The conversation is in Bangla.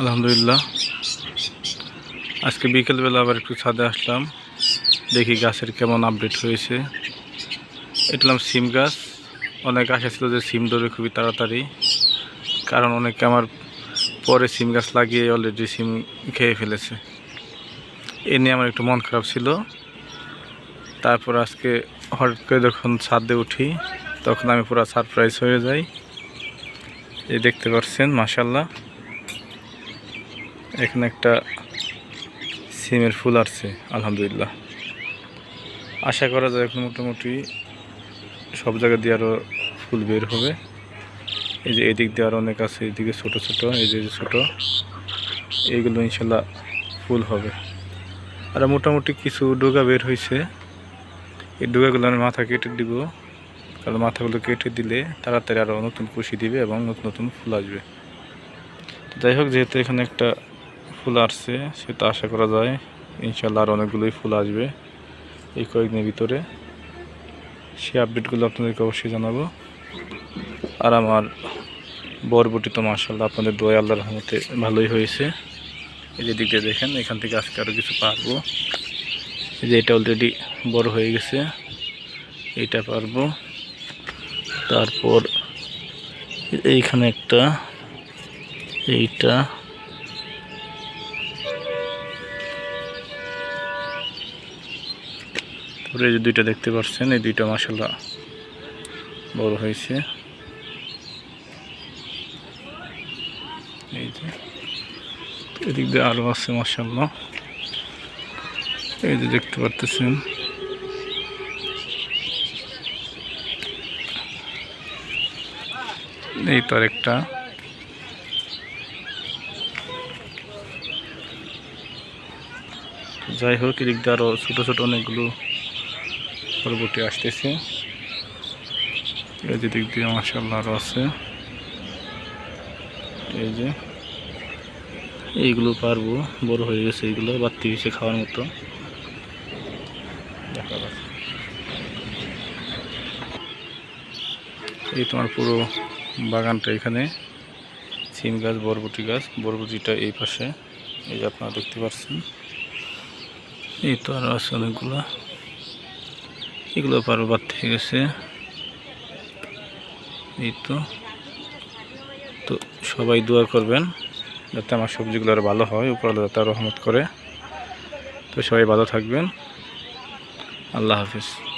আলহামদুলিল্লাহ। আজকে বিকেলবেলা আবার একটু ছাদে আসলাম। দেখি গাছের কেমন আপডেট হয়েছে। এটলাম সিম গাছ। অনেক আশা ছিল যে সিম ধরে খুবই তাড়াতাড়ি। কারণ অনেকে আমার পরে সিম গাছ লাগিয়ে অলরেডি সিম খেয়ে ফেলেছে। এ নিয়ে আমার একটু মন খারাপ ছিল। তারপর আজকে হঠাৎ করে যখন ছাদে উঠি, তখন আমি পুরো সারপ্রাইজ হয়ে যাই। এই দেখতে পাচ্ছেন মাসাল্লাহ এখানে একটা সিমের ফুল আসছে, আলহামদুলিল্লাহ। আশা করা যায় এখন মোটামুটি সব জায়গা দিয়ে আরও ফুল বের হবে। এই যে এদিক দিয়ে আরও অনেক আছে, এদিকে ছোট ছোট, এই যে ছোট। এইগুলো ইনশাল্লাহ ফুল হবে। আর মোটামুটি কিছু ডোগা বের হয়েছে। এই ডোগাগুলো আমি মাথা কেটে দিব, কারণ মাথাগুলো কেটে দিলে তাড়াতাড়ি আরও নতুন কুশি দিবে এবং নতুন নতুন ফুল আসবে। যাই হোক, যেহেতু এখানে একটা ফুল আসছে, সেটা আশা করা যায়। ইনশাল্লাহ আর অনেকগুলোই ফুল আসবে এই কয়েকদিনের ভিতরে। সেই আপডেটগুলো আপনাদেরকে অবশ্যই জানাব। আর আমার বরবটি তো মার্শাল্লাহ আপনাদের দোয়া আল্লাহ রহমতে ভালোই হয়েছে। এই যে দিক দেখেন, এখান থেকে আজকে আরও কিছু পারব। এই যে এটা অলরেডি বড় হয়ে গেছে, এটা পারব। তারপর এইখানে একটা, এইটা। এই যে দুইটা দেখতে পাচ্ছেন, এই দুইটা মাসাল্লাহ বড় হয়েছে। এই যে এদিক দিয়ে আরও আছে মাসাল্লাহ এই যে দেখতে পারতেছেন। এই তো আরেকটা। যাই হোক, এদিক দিয়ে আরও ছোটো ছোটো অনেকগুলো পরবর্তী আসতেছে। এই যে দিক দিয়ে মাসাল্লাহ আরও আছে। এই যে এইগুলো পারব, বড় হয়ে গেছে এইগুলো, বাড়তি হয়েছে খাওয়ার মতো। দেখা যাচ্ছে এই তোমার পুরো বাগানটা এখানে। সিম গাছ, বরবটি গাছ, বরবটিটা এই পাশে। এই যে আপনারা দেখতে পাচ্ছেন। এই তো আরও আছে অনেকগুলো। এগুলো পারবার থেকে গেছে। এই তো। তো সবাই দোয়া করবেন যাতে আমার সবজিগুলো আরও ভালো হয়, উপর যাতে রহমত করে। তো সবাই ভালো থাকবেন। আল্লাহ হাফিজ।